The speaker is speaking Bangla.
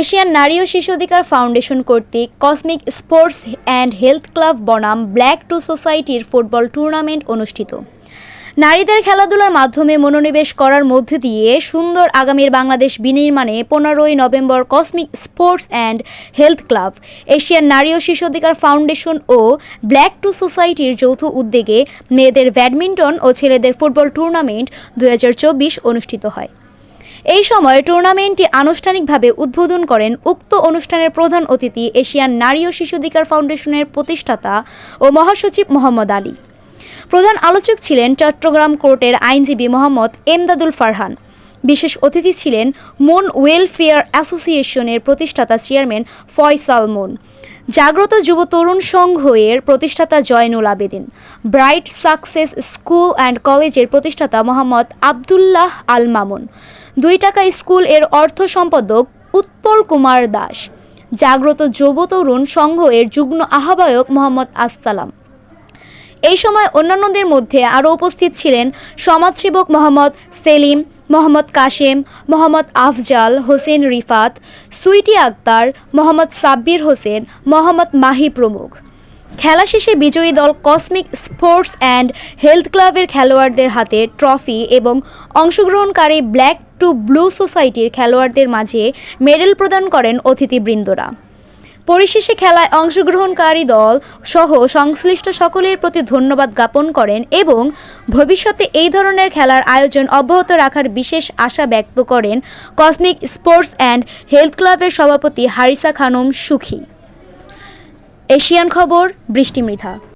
এশিয়ান নারী ও শিশু অধিকার ফাউন্ডেশন কর্তৃক cosmic sports and health club বনাম ব্ল্যাক টু সোসাইটির ফুটবল টুর্নামেন্ট অনুষ্ঠিত। নারীদের খেলাধুলার মাধ্যমে মনোনিবেশ করার মধ্য দিয়ে সুন্দর আগামীর বাংলাদেশ বিনির্মাণে পনেরোই November cosmic sports and health club Asian নারী ও শিশু অধিকার ফাউন্ডেশন ও ব্ল্যাক টু সোসাইটির যৌথ উদ্যোগে মেয়েদের ব্যাডমিন্টন ও ছেলেদের ফুটবল টুর্নামেন্ট দু হাজার চব্বিশ অনুষ্ঠিত হয়। এই সময় টুর্নামেন্টটি আনুষ্ঠানিকভাবে উদ্বোধন করেন উক্ত অনুষ্ঠানের প্রধান অতিথি এশিয়ান নারী ও শিশু অধিকার ফাউন্ডেশনের প্রতিষ্ঠাতা ও মহাসচিব মোহাম্মদ আলী। প্রধান আলোচক ছিলেন চট্টগ্রাম কোর্টের আইনজীবী মোহাম্মদ এমদাদুল ফারহান। বিশেষ অতিথি ছিলেন মন ওয়েলফেয়ার অ্যাসোসিয়েশনের প্রতিষ্ঠাতা চেয়ারম্যান ফয়সাল মন। জাগ্রত যুব তরুণ সংঘ এর প্রতিষ্ঠাতা Joynul Abedin, bright success school and কলেজের প্রতিষ্ঠাতা মোহাম্মদ আবদুল্লাহ আল মামুন, দুই টাকা স্কুলের অর্থ সম্পাদক উৎপল কুমার দাস, জাগ্রত যুব তরুণ সংঘ এর যুগ্ম আহ্বায়ক মোহাম্মদ আসসালাম। এই সময় অন্যান্যদের মধ্যে আরও উপস্থিত ছিলেন সমাজসেবক মোহাম্মদ সেলিম মোহাম্মদ কাশেম, মোহাম্মদ আফজাল হোসেন রিফাত, সুইটি আক্তার, মোহাম্মদ সাব্বির হোসেন, মোহাম্মদ মাহি প্রমুখ। খেলা শেষে বিজয়ী দল কসমিক স্পোর্টস অ্যান্ড হেলথ ক্লাবের খেলোয়াড়দের হাতে ট্রফি এবং অংশগ্রহণকারী ব্ল্যাক টু ব্লু সোসাইটির খেলোয়াড়দের মাঝে মেডেল প্রদান করেন অতিথিবৃন্দরা। পরিশেষে খেলায় অংশগ্রহণকারী দল সহ সংশ্লিষ্ট সকলের প্রতি ধন্যবাদ জ্ঞাপন করেন এবং ভবিষ্যতে এই ধরনের খেলার আয়োজন অব্যাহত রাখার বিশেষ আশা ব্যক্ত করেন কসমিক স্পোর্টস অ্যান্ড হেলথ ক্লাবের সভাপতি হারিসা খানম সুখী। এশিয়ান খবর, বৃষ্টি মৃধা।